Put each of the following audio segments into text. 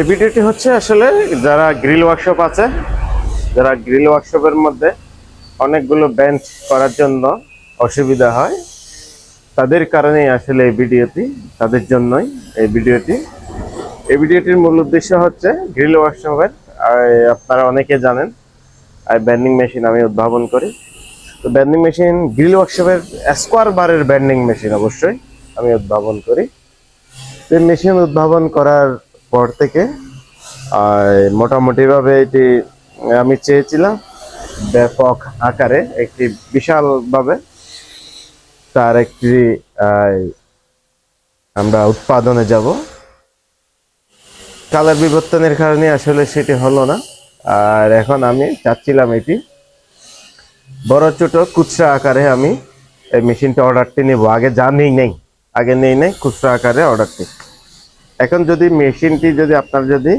এই ভিডিওটি হচ্ছে আসলে যারা গ্রিল ওয়ার্কশপ আছে, যারা গ্রিল ওয়ার্কশপের মধ্যে অনেকগুলো বেঞ্চ করার জন্য অসুবিধা হয়, তাদের কারণেই আসলে এই ভিডিওটি, তাদের জন্যই এই ভিডিওটি। এই ভিডিওটির মূল উদ্দেশ্য হচ্ছে গ্রিল ওয়ার্কশপের আপনারা অনেকে জানেন আর ব্যান্ডিং মেশিন আমি উদ্ভাবন করি। তো ব্যান্ডিং মেশিন গ্রিল ওয়ার্কশপের স্কোয়ার বারের ব্যান্ডিং মেশিন অবশ্যই আমি উদ্ভাবন করি। তো মেশিন উদ্ভাবন করার পর থেকে, আর মোটামুটিভাবে এটি, আমি চেয়েছিলাম ব্যাপক আকারে একটি বিশালভাবে তার একটি আমরা উৎপাদনে যাব। কালার বিবর্তনের কারণে আসলে সেটি হলো না, আর এখন আমি চাচ্ছিলাম এটি। বড় ছোট খুচরা আকারে আমি এই মেশিনটা অর্ডারটি নেব। আগে যা নেই নেই, আগে নেই নেই খুচরা আকারে অর্ডারটি। এখন যদি মেশিনটি যদি আপনার যদি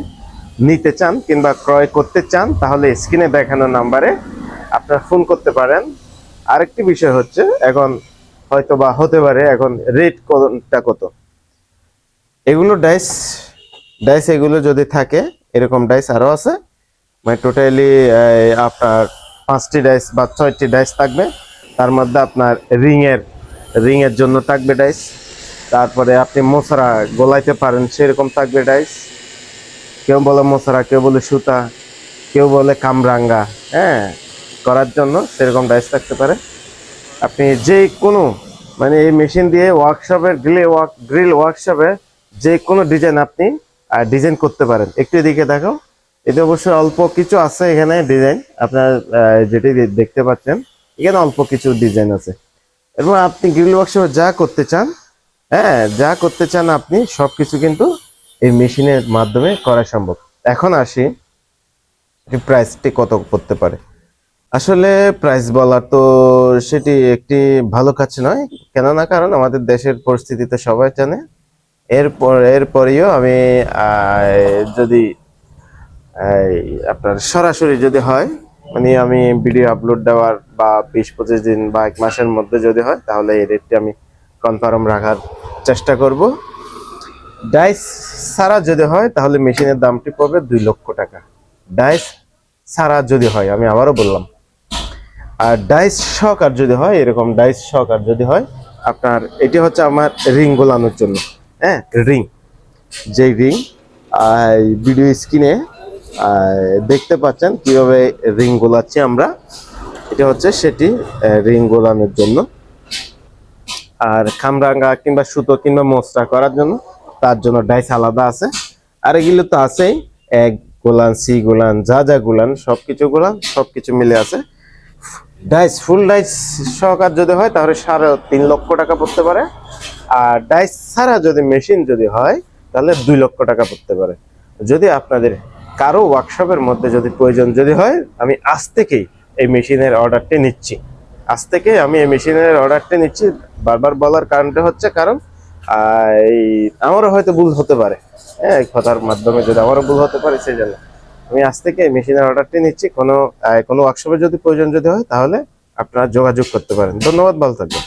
নিতে চান কিংবা ক্রয় করতে চান, তাহলে স্ক্রিনে দেখানো নাম্বারে আপনার ফোন করতে পারেন। আরেকটি বিষয় হচ্ছে, এখন হয়তো বা হতে পারে, এখন রেট কোনটা কত? এগুলো ডাইস ডাইস এগুলো যদি থাকে, এরকম ডাইস আরও আছে। মানে টোটালি আপনার পাঁচটি ডাইস বা ছয়টি ডাইস থাকবে। তার মধ্যে আপনার রিংয়ের রিংয়ের জন্য থাকবে ডাইস। তারপরে আপনি মশারা গোলাইতে পারেন, সেরকম থাকবে ডাইস কেউ বলে মশারা কেউ বলে সুতা, কেউ বলে কামরাঙ্গা হ্যাঁ করার জন্য সেরকম ডাইস থাকতে পারে। আপনি যে কোনো মানে এই মেশিন দিয়ে ওয়ার্কশপের গ্রিল ওয়ার্ক গ্রিল ওয়ার্কশপে যে কোনো ডিজাইন আপনি ডিজাইন করতে পারেন। একটু এদিকে দেখো, এতে অবশ্যই অল্প কিছু আছে এখানে ডিজাইন আপনার যেটি দেখতে পাচ্ছেন। এখানে অল্প কিছু ডিজাইন আছে। এবং আপনি গ্রিল ওয়ার্কশপে যা করতে চান হ্যাঁ যা করতে চান আপনি, সবকিছু কিন্তু এই মেশিনের মাধ্যমে করা সম্ভব। এখন আসি প্রাইসটি কত পড়তে পারে? আসলে প্রাইস বলা তো সেটি একটি ভালো কাজ নয়, কেননা কারণ আমাদের দেশের পরিস্থিতিতে সবাই জানে। এরপর, এরপরেও আমি যদি আপনার সরাসরি যদি হয় মানে আমি ভিডিও আপলোড দেওয়ার বা বিশ পঁচিশ দিন বা এক মাসের মধ্যে যদি হয়, তাহলে এই রেটটি আমি কনফার্ম রাখার চেষ্টা করব। ডাইস ছাড়া যদি হয়, তাহলে মেশিনের দামটি পড়বে দুই লক্ষ টাকা। ডাইস ছাড়া যদি হয়, আমি আবারও বললাম। আর ডাইস শক আর যদি হয়, এরকম ডাইস শক আর যদি হয়, আপনার এটি হচ্ছে আমার রিং গোলানোর জন্য। হ্যাঁ রিং। যে রিং ভিডিও স্ক্রিনে দেখতে পাচ্ছেন কীভাবে রিং গোলাচ্ছি আমরা। এটা হচ্ছে সেটি রিং গোলানোর জন্য। আর খামরাঙ্গা কিংবা সুতো কিংবা মোচড়া করার জন্য তার জন্য ডাইস আলাদা আছে। আর এগুলো তো আছেই। এক গোলান, সি গোলান, যা যা গোলান, সবকিছু গোলান সব কিছু মিলে আছে। ডাইস, ফুল ডাইস সহকার যদি হয় তাহলে সাড়ে তিন লক্ষ টাকা পড়তে পারে। আর ডাইস ছাড়া যদি মেশিন যদি হয় তাহলে দুই লক্ষ টাকা পড়তে পারে। যদি আপনাদের কারও ওয়ার্কশপের মধ্যে যদি প্রয়োজন যদি হয়, আমি আজ থেকেই এই মেশিনের অর্ডারটি নিচ্ছি। আজ থেকে আমি এই মেশিনের অর্ডারটা নিচ্ছি। বারবার বলার কারণটা হচ্ছে কারণ এই আমারও হয়তো ভুল হতে পারে। হ্যাঁ কথার মাধ্যমে যদি আমারও ভুল হতে পারে, সেই জন্য। আমি আজ থেকে মেশিনের অর্ডারটি নিচ্ছি। কোনো কোনো ওয়ার্কশপে যদি প্রয়োজন যদি হয়, তাহলে আপনারা যোগাযোগ করতে পারেন। ধন্যবাদ, ভালো থাকবেন।